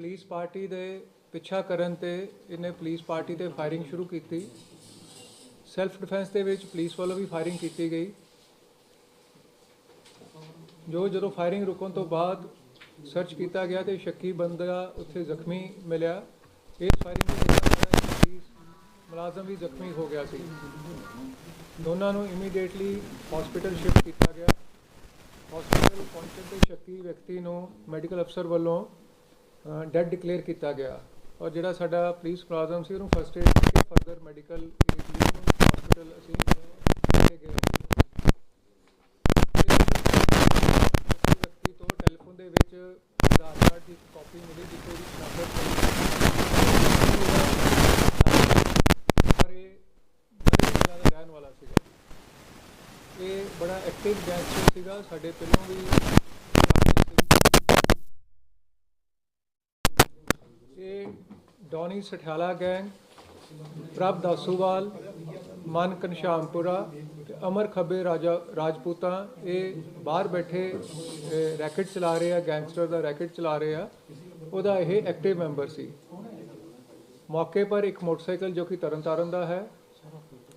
Police party ਦੇ ਪਿੱਛਾ ਕਰਨ ਤੇ ਇਹਨੇ ਪੁਲਿਸ ਪਾਰਟੀ ਤੇ ਫਾਇਰਿੰਗ ਸ਼ੁਰੂ ਕੀਤੀ। ਸੈਲਫ ਡਿਫੈਂਸ ਦੇ ਵਿੱਚ ਪੁਲਿਸ ਵੱਲੋਂ ਵੀ ਫਾਇਰਿੰਗ ਕੀਤੀ ਗਈ। ਜੋ ਜਦੋਂ ਫਾਇਰਿੰਗ ਰੁਕਣ ਤੋਂ ਬਾਅਦ ਸਰਚ ਕੀਤਾ ਗਿਆ ਤੇ ਸ਼ੱਕੀ ਬੰਦਾ ਉੱਥੇ ਜ਼ਖਮੀ ਮਿਲਿਆ। ਇਸ ਫਾਇਰਿੰਗ ਦੇ ਪੁਲਿਸ ਮੁਲਾਜ਼ਮ ਵੀ ਜ਼ਖਮੀ ਹੋ ਗਿਆ ਸੀ। ਦੋਨਾਂ ਨੂੰ ਇਮੀਡੀਏਟਲੀ ਹਸਪੀਟਲ ਸ਼ਿਫਟ ਕੀਤਾ ਗਿਆ। ਹਸਪੀਟਲ ਪਹੁੰਚਣ ਤੇ ਸ਼ੱਕੀ ਵਿਅਕਤੀ ਨੂੰ ਮੈਡੀਕਲ ਅਫਸਰ ਵੱਲੋਂ ਡੈਡ ਡਿਕਲੇਅਰ ਕੀਤਾ ਗਿਆ। ਔਰ ਜਿਹੜਾ ਸਾਡਾ ਪੁਲਿਸ ਮੁਲਾਜ਼ਮ ਸੀ, ਉਹਨੂੰ ਫਸਟ ਏਡ ਕਰਕੇ ਫਰਦਰ ਮੈਡੀਕਲ ਹਸਪੀਟਲ ਅਸੀਂ ਲੈ ਗਏ। ਵਿਅਕਤੀ ਤੋਂ ਟੈਲੀਫੋਨ ਦੇ ਵਿੱਚ ਆਧਾਰ ਕਾਰਡ ਦੀ ਕਾਪੀ ਮਿਲੀ, ਜਿੱਥੇ ਉਹਦੀ ਸ਼ਨਾਖਤ ਹੋਈ ਬੜੇ ਦਾ ਰਹਿਣ ਵਾਲਾ ਸੀਗਾ। ਇਹ ਬੜਾ ਐਕਟਿਵ ਗੈਂਗਸਟਰ ਸੀਗਾ। ਸਾਡੇ ਪਹਿਲਾਂ ਵੀ ਡੌਨੀ ਸਠਿਆਲਾ ਗੈਂਗ, ਪ੍ਰਭ ਦਾਸੂਵਾਲ, ਮਨ ਕਨਸ਼ਾਮਪੁਰਾ ਤੇ ਅਮਰ ਖੱਬੇ ਰਾਜਾ ਰਾਜਪੂਤਾਂ, ਇਹ ਬਾਹਰ ਬੈਠੇ ਰੈਕਟ ਚਲਾ ਰਹੇ ਆ, ਗੈਂਗਸਟਰ ਦਾ ਰੈਕਟ ਚਲਾ ਰਹੇ ਆ, ਉਹਦਾ ਇਹ ਐਕਟਿਵ ਮੈਂਬਰ ਸੀ। ਮੌਕੇ ਪਰ ਇੱਕ ਮੋਟਰਸਾਈਕਲ ਜੋ ਕਿ ਤਰਨਤਾਰਨ ਦਾ ਹੈ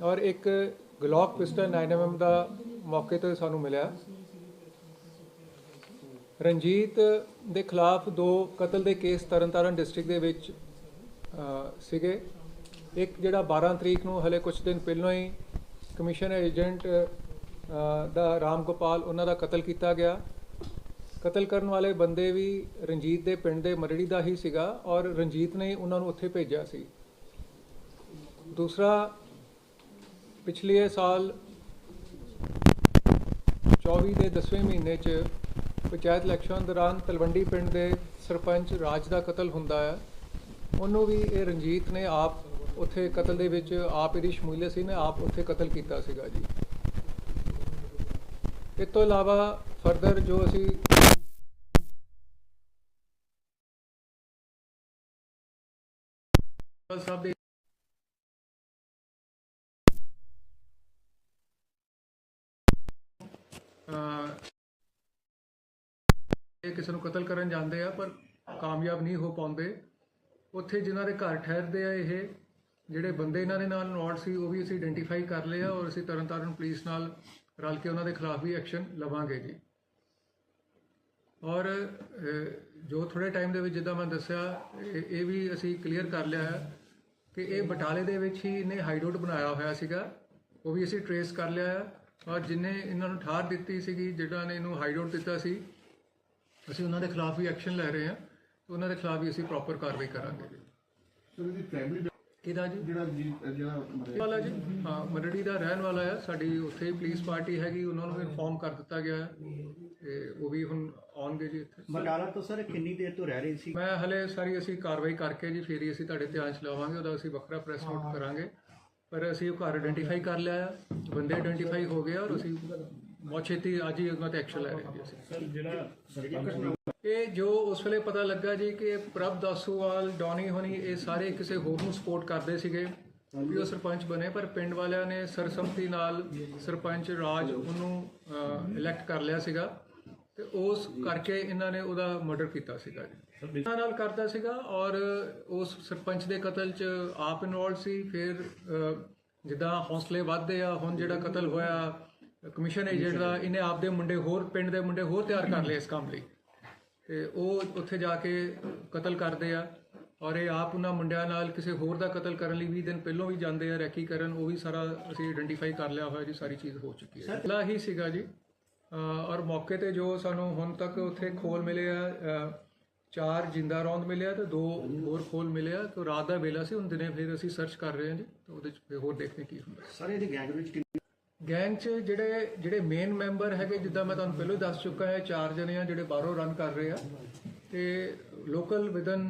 ਔਰ ਇੱਕ ਗਲੌਕ ਪਿਸਟਲ 9mm ਦਾ ਮੌਕੇ ਤੇ ਸਾਨੂੰ ਮਿਲਿਆ। ਰਣਜੀਤ ਦੇ ਖਿਲਾਫ ਦੋ ਕਤਲ ਦੇ ਕੇਸ ਤਰਨਤਾਰਨ ਡਿਸਟ੍ਰਿਕਟ ਦੇ ਵਿੱਚ ਸੀਗੇ। ਇੱਕ ਜਿਹੜਾ 12 ਤਰੀਕ ਨੂੰ ਹਲੇ ਕੁਝ ਦਿਨ ਪਹਿਲਾਂ ਹੀ ਕਮਿਸ਼ਨ ਏਜੰਟ ਦਾ ਰਾਮ ਗੋਪਾਲ ਉਹਨਾਂ ਦਾ ਕਤਲ ਕੀਤਾ ਗਿਆ। ਕਤਲ ਕਰਨ ਵਾਲੇ ਬੰਦੇ ਵੀ ਰਣਜੀਤ ਦੇ ਪਿੰਡ ਦੇ ਮਰੜੀ ਦਾ ਹੀ ਸੀਗਾ ਔਰ ਰਣਜੀਤ ਨੇ ਉਹਨਾਂ ਨੂੰ ਉੱਥੇ ਭੇਜਿਆ ਸੀ। ਦੂਸਰਾ, ਪਿਛਲੇ ਸਾਲ 24 ਦੇ 10ਵੇਂ ਮਹੀਨੇ 'ਚ ਪੰਚਾਇਤ ਇਲੈਕਸ਼ਨ ਦੌਰਾਨ ਤਲਵੰਡੀ ਪਿੰਡ ਦੇ ਸਰਪੰਚ ਰਾਜ ਦਾ ਕਤਲ ਹੁੰਦਾ ਹੈ। ਉਹਨੂੰ ਵੀ ਇਹ ਰਣਜੀਤ ਨੇ ਆਪ ਉੱਥੇ ਕਤਲ ਦੇ ਵਿੱਚ ਆਪ ਇਹਦੀ ਸ਼ਮੂਲੀਅਤ ਸੀ ਨੇ ਆਪ ਉੱਥੇ ਕਤਲ ਕੀਤਾ ਸੀਗਾ ਜੀ। ਇਸ ਤੋਂ ਇਲਾਵਾ ਫਰਦਰ ਜੋ ਅਸੀਂ ਸਾਹਿਬ ਦੇ ਇਹ ਕਿਸੇ ਨੂੰ ਕਤਲ ਕਰਨ ਜਾਂਦੇ ਆ, ਪਰ ਕਾਮਯਾਬ ਨਹੀਂ ਹੋ ਪਾਉਂਦੇ। ਉੱਥੇ ਜਿਨ੍ਹਾਂ ਦੇ ਘਰ ਠਹਿਰਦੇ ਆ ਇਹ, ਜਿਹੜੇ ਬੰਦੇ ਇਹਨਾਂ ਦੇ ਨਾਲ ਨੋਟ ਸੀ, ਉਹ ਵੀ ਅਸੀਂ ਆਇਡੈਂਟੀਫਾਈ ਕਰ ਲਏ ਆ ਔਰ ਅਸੀਂ ਤਰਨਤਾਰਨ ਪੁਲਿਸ ਨਾਲ ਰਲ ਕੇ ਉਹਨਾਂ ਦੇ ਖਿਲਾਫ ਵੀ ਐਕਸ਼ਨ ਲਵਾਂਗੇ ਜੀ। ਔਰ ਜੋ ਥੋੜੇ ਟਾਈਮ ਦੇ ਵਿੱਚ ਜਿੱਦਾਂ ਮੈਂ ਦੱਸਿਆ, ਇਹ ਇਹ ਵੀ ਅਸੀਂ ਕਲੀਅਰ ਕਰ ਲਿਆ ਹੈ ਕਿ ਇਹ ਬਟਾਲੇ ਦੇ ਵਿੱਚ ਹੀ ਇਹਨੇ ਹਾਈਡਆਊਟ ਬਣਾਇਆ ਹੋਇਆ ਸੀਗਾ। ਉਹ ਵੀ ਅਸੀਂ ਟਰੇਸ ਕਰ ਲਿਆ ਹੈ ਔਰ ਜਿਨੇ ਇਹਨਾਂ ਨੂੰ ਠਾਰ ਦਿੱਤੀ ਸੀਗੀ ਜਿਹੜਾ ਨੇ ਇਹਨੂੰ ਹਾਈਡਆਊਟ ਦਿੱਤਾ ਸੀ, ਅਸੀਂ ਉਹਨਾਂ ਦੇ ਖਿਲਾਫ ਵੀ ਐਕਸ਼ਨ ਲੈ ਰਹੇ ਹਾਂ। ਤੇ ਉਹਨਾਂ ਦੇ ਖਿਲਾਫ ਵੀ ਅਸੀਂ ਪ੍ਰੋਪਰ ਕਾਰਵਾਈ ਕਰਾਂਗੇ। ਜੀ ਸਰ ਇਹਦੀ ਫੈਮਿਲੀ ਕਿਹਦਾ ਜੀ? ਜਿਹੜਾ ਜੀ ਜਿਹੜਾ ਵਾਲਾ ਜੀ? ਹਾਂ ਮਰੜੀ ਦਾ ਰਹਿਣ ਵਾਲਾ ਹੈ ਸਾਡੀ ਉੱਥੇ ਹੀ ਪੁਲਿਸ ਪਾਰਟੀ ਹੈਗੀ ਉਹਨਾਂ ਨੂੰ ਵੀ ਇਨਫੋਰਮ ਕਰ ਦਿੱਤਾ ਗਿਆ ਹੈ। ਤੇ ਉਹ ਵੀ ਹੁਣ ਆਉਣਗੇ ਜੀ ਇੱਥੇ। ਬਟਾਲਾ ਤੋਂ ਸਰ ਕਿੰਨੀ ਦੇਰ ਤੋਂ ਰਹਿ ਰਹੇ ਸੀ? ਮੈਂ ਹਲੇ ਸਾਰੀ ਅਸੀਂ ਕਾਰਵਾਈ ਕਰਕੇ ਜੀ ਫੇਰ ਹੀ ਅਸੀਂ ਤੁਹਾਡੇ ਧਿਆਨ ਚ ਲਾਵਾਂਗੇ ਉਹਦਾ ਅਸੀਂ ਵੱਖਰਾ ਪ੍ਰੈਸ ਨੋਟ ਕਰਾਂਗੇ। ਪਰ ਅਸੀਂ ਉਹ ਘਰ ਆਇਡੈਂਟੀਫਾਈ ਕਰ ਲਿਆ ਬੰਦੇ ਆਇਡੈਂਟੀਫਾਈ ਹੋ ਗਏ ਆ ਔਰ ਅਸੀਂ ਬਹੁਤ ਛੇਤੀ ਅੱਜ ਹੀ ਉਹਨਾਂ ਤੇ ਐਕਸ਼ਨ ਲੈ ਰਹੇ ਹਾਂ ਜੀ ਅਸੀਂ। ਇਹ ਜੋ ਉਸ ਵੇਲੇ ਪਤਾ ਲੱਗਾ ਜੀ ਕਿ ਪ੍ਰਭ ਦਾਸੂਵਾਲ, ਡੌਨੀ ਹੋਣੀ ਇਹ ਸਾਰੇ ਕਿਸੇ ਹੋਰ ਨੂੰ ਸਪੋਰਟ ਕਰਦੇ ਸੀਗੇ। ਵੀ ਉਹ ਸਰਪੰਚ ਬਣੇ, ਪਰ ਪਿੰਡ ਵਾਲਿਆਂ ਨੇ ਸਰਸੰਮਤੀ ਨਾਲ ਸਰਪੰਚ ਰਾਜ ਉਹਨੂੰ ਇਲੈਕਟ ਕਰ ਲਿਆ ਸੀਗਾ। ਤੇ ਉਸ ਕਰਕੇ ਇਹਨਾਂ ਨੇ ਉਹਦਾ ਮਰਡਰ ਕੀਤਾ ਸੀਗਾ ਜੀ। ਇਹਨਾਂ ਨਾਲ ਕਰਦਾ ਸੀਗਾ ਔਰ ਉਸ ਸਰਪੰਚ ਦੇ ਕਤਲ 'ਚ ਆਪ ਇਨਵੋਲਡ ਸੀ। ਫਿਰ ਜਿੱਦਾਂ ਹੌਸਲੇ ਵੱਧਦੇ ਆ, ਹੁਣ ਜਿਹੜਾ ਕਤਲ ਹੋਇਆ ਕਮਿਸ਼ਨ ਏਜੰਟ ਦਾ, ਇਹਨੇ ਆਪਦੇ ਮੁੰਡੇ ਹੋਰ, ਪਿੰਡ ਦੇ ਮੁੰਡੇ ਹੋਰ ਤਿਆਰ ਕਰ ਲਏ ਇਸ ਕੰਮ ਲਈ। ਤੇ ਉਹ ਉੱਥੇ ਜਾ ਕੇ ਕਤਲ ਕਰਦੇ ਆ ਔਰ ਇਹ ਆਪ ਉਹਨਾਂ ਮੁੰਡਿਆਂ ਨਾਲ ਕਿਸੇ ਹੋਰ ਦਾ ਕਤਲ ਕਰਨ ਲਈ 20 ਦਿਨ ਪਹਿਲਾਂ ਵੀ ਜਾਂਦੇ ਆ ਰੈਕੀ ਕਰਨ ਉਹ ਵੀ ਸਾਰਾ ਅਸੀਂ ਆਇਡੈਂਟੀਫਾਈ ਕਰ ਲਿਆ ਹੋਇਆ ਜੀ ਸਾਰੀ ਚੀਜ਼ ਹੋ ਚੁੱਕੀ ਹੈ ਲਾ ਹੀ ਸੀਗਾ ਜੀ। ਔਰ ਮੌਕੇ ਤੇ ਜੋ ਸਾਨੂੰ ਹੁਣ ਤੱਕ ਉੱਥੇ ਖੋਲ ਮਿਲੇ ਆ ਚਾਰ ਜਿੰਦਾ ਰੌਂਦ ਮਿਲਿਆ ਤੇ ਦੋ ਹੋਰ ਖੋਲ ਮਿਲਿਆ ਤੇ ਰਾਤ ਦਾ ਵੇਲਾ ਸੀ ਹੁਣ ਦਿਨੇ ਫਿਰ ਅਸੀਂ ਸਰਚ ਕਰ ਰਹੇ ਹਾਂ ਜੀ ਤੇ ਉਹਦੇ ਚ ਫਿਰ ਹੋਰ ਦੇਖਦੇ ਕੀ ਹੁੰਦਾ। ਸਰ ਇਹਦੀ ਗੈਂਗ ਵਿੱਚ ਕਿੰਨੀ ਗੈਂਗ 'ਚ ਜਿਹੜੇ ਜਿਹੜੇ ਮੇਨ ਮੈਂਬਰ ਹੈਗੇ ਜਿੱਦਾਂ ਮੈਂ ਤੁਹਾਨੂੰ ਪਹਿਲਾਂ ਦੱਸ ਚੁੱਕਾ ਹੈ ਚਾਰ ਜਣੇ ਆ ਜਿਹੜੇ ਬਾਹਰੋਂ ਰਨ ਕਰ ਰਹੇ ਆ। ਤੇ ਲੋਕਲ ਵਿਦਨ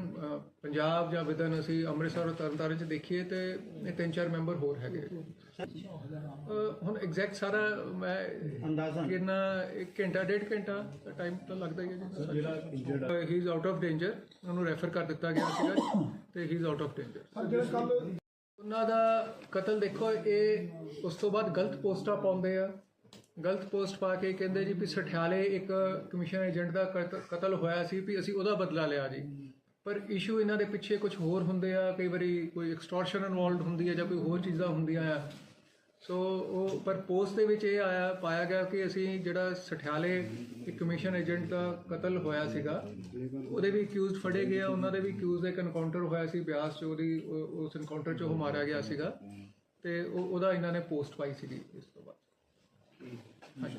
ਪੰਜਾਬ ਜਾਂ ਵਿਦਨ ਅਸੀਂ ਅੰਮ੍ਰਿਤਸਰ ਔਰ ਤਰਨਤਾਰਨ 'ਚ ਦੇਖੀਏ ਤੇ ਇਹ ਤਿੰਨ ਚਾਰ ਮੈਂਬਰ ਹੋਰ ਹੈਗੇ ਹੁਣ ਐਗਜ਼ੈਕਟ ਸਾਰਾ ਮੈਂ ਅੰਦਾਜ਼ਨ ਕਿੰਨਾ ਇੱਕ ਘੰਟਾ ਡੇਢ ਘੰਟਾ ਟਾਈਮ ਤਾਂ ਲੱਗਦਾ ਹੀ ਹੈ ਜੀ। ਜਿਹੜਾ he is out of danger ਉਹਨੂੰ ਰੈਫਰ ਕਰ ਦਿੱਤਾ ਗਿਆ ਸੀਗਾ ਤੇ he is out of danger ਉਹਨਾਂ ਦਾ ਕਤਲ ਦੇਖੋ, ਇਹ ਉਸ ਤੋਂ ਬਾਅਦ ਗਲਤ ਪੋਸਟਾਂ ਪਾਉਂਦੇ ਆ। ਗਲਤ ਪੋਸਟ ਪਾ ਕੇ ਕਹਿੰਦੇ ਜੀ ਵੀ ਸਠਿਆਲੇ ਇੱਕ ਕਮਿਸ਼ਨ ਏਜੰਟ ਦਾ ਕਤ- ਕਤਲ ਹੋਇਆ ਸੀ ਵੀ ਅਸੀਂ ਉਹਦਾ ਬਦਲਾ ਲਿਆ ਜੀ। ਪਰ ਇਸ਼ੂ ਇਹਨਾਂ ਦੇ ਪਿੱਛੇ ਕੁਝ ਹੋਰ ਹੁੰਦੇ ਆ, ਕਈ ਵਾਰੀ ਕੋਈ ਐਕਸਟੋਰਸ਼ਨ ਇਨਵੋਲਡ ਹੁੰਦੀ ਹੈ ਜਾਂ ਕੋਈ ਹੋਰ ਚੀਜ਼ਾਂ ਹੁੰਦੀਆਂ ਆ। ਸੋ ਉਹ ਪਰ ਪੋਸਟ ਦੇ ਵਿੱਚ ਇਹ ਆਇਆ, ਪਾਇਆ ਗਿਆ ਕਿ ਅਸੀਂ ਜਿਹੜਾ ਸਠਿਆਲੇ ਇੱਕ ਕਮਿਸ਼ਨ ਏਜੰਟ ਦਾ ਕਤਲ ਹੋਇਆ ਸੀਗਾ, ਉਹਦੇ ਵੀ ਅਕਿਊਜ਼ਡ ਫੜੇ ਗਏ ਉਹਨਾਂ ਦੇ ਵੀ ਅਕਿਊਜ਼ ਦਾ ਇੱਕ ਐਨਕਾਊਂਟਰ ਹੋਇਆ ਸੀ ਬਿਆਸ ਚ, ਉਹਦੀ ਉਸ ਐਨਕਾਊਂਟਰ ਚ ਉਹ ਮਾਰਿਆ ਗਿਆ ਸੀਗਾ ਤੇ ਉਹ- ਉਹਦਾ ਇਹਨਾਂ ਨੇ ਪੋਸਟ ਪਾਈ ਸੀਗੀ ਇਸ ਤੋਂ ਬਾਅਦ। ਹਾਂਜੀ